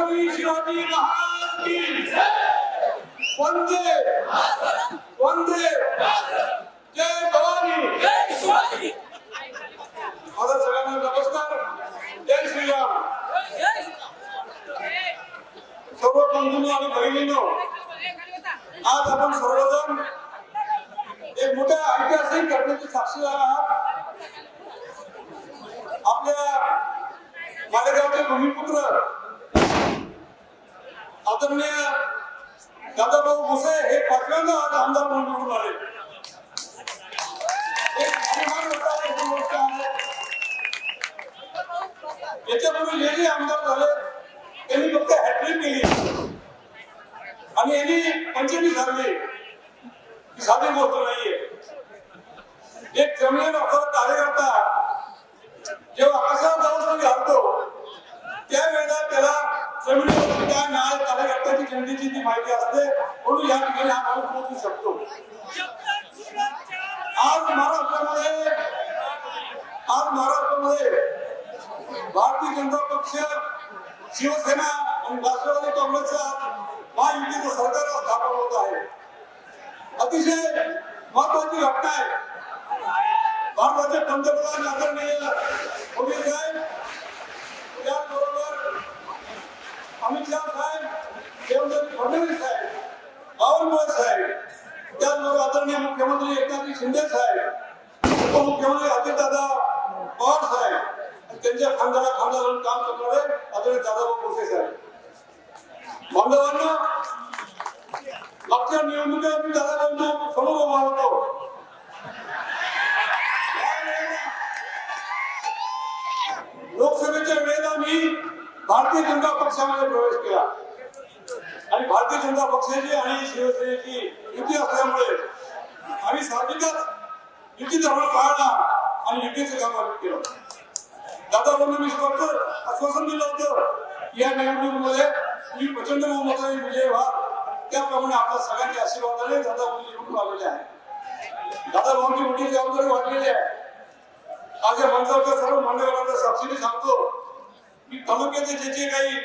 छत्रपती शिवाजी महाराज की वंदे वंदे जय भवानी. माझा सगळ्यांना नमस्कार. जय श्रीराम. सर्व बंधूंनो आणि बहिणींनो आज आपण सर्वजण एक मोठ्या ऐतिहासिक घटनेची साक्षीदार आहात. आपल्या मालेगावचे भूमिपुत्र आदरणीय दादाभाऊ भुसे हे पाचव्यांदा आज आमदार म्हणून निवडून आले. याच्यापूर्वी जे जे आमदार झाले. त्यांनी फक्त हॅट्रिक केली. आणि यांनी पंचमी झाली साधी गोष्ट नाहीये. एक जमिनीवर असणारा कार्यकर्ता त्या न्याय कार्यकर्त्याची जनतेची ती माहिती असते. म्हणून या ठिकाणी हा माणूस पोहोचू शकतो. आज महाराष्ट्रामध्ये आज महाराष्ट्रामध्ये भारतीय जनता पक्ष शिवसेना आणि राष्ट्रवादी काँग्रेसचा महायुतीचं सरकार स्थापन होत आहे. अतिशय महत्वाची घटना आहे. भारताचे पंतप्रधान आदरणीय मोदी साहेब त्याचबरोबर अमित शाह साहेब देवेंद्र फडणवीस साहेब बावनकुळे साहेब त्याचबरोबर आदरणीय मुख्यमंत्री एकनाथजी शिंदे साहेब उपमुख्यमंत्री अजितदादा पवार साहेब आणि त्यांच्या खानदारा खानदारानं काम करणारे आदरणीय दादाभाऊ भोसे साहेब. बांधवांना मागच्या निवडणुकीत दादा भारतीय जनता पक्षामध्ये प्रवेश केला. आणि भारतीय जनता पक्षाची आणि शिवसेनेची युती असल्यामुळे आम्ही साहजिकच युती धर्म पाळला आणि युतीचं काम आम्ही केलं. दादा बंधू मी स्पष्ट आश्वासन दिलं होतं या निवडणुकीमध्ये मी प्रचंड बहुमताने विजय व्हा. त्याप्रमाणे आपल्या सगळ्यांच्या आशीर्वादाने दादा बंधू निवडून आलेले आहे. दादा भाऊंची मोठी जबाबदारी वाढलेली आहे. आज या मंचावरच्या सर्व मान्यवरांच्या साक्षीने सांगतो. की तालुक्याचे जे जे काही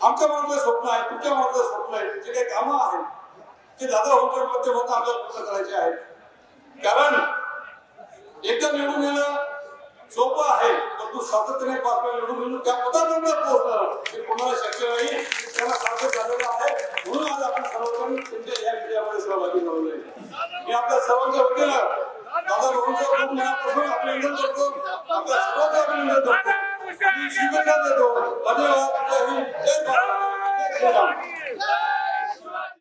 आमच्या मनातलं स्वप्न आहे तुमच्या मनातलं स्वप्न आहे जे काही कामं आहेत ते दादा होकर भाऊंच्या होता आपल्याला पूर्ण करायचे आहेत कारण एकदा निवडून येणं सोपं आहे परंतु सातत्याने पाच वेळा निवडून येऊन त्या पदापर्यंत पोहोचणं हे कोणाला शक्य नाही त्यांना साध्य झालेलं आहे. म्हणून आज आपण सर्वजण तुमच्या या विजयामध्ये सहभागी झालो आहे. मी आपल्या सर्वांच्या वतीनं दादा भाऊंचं खूप मनापासून आपलं इंधन करतो. आपल्या सर्वांचं अभिनंदन करतो. आणि शुभेच्छा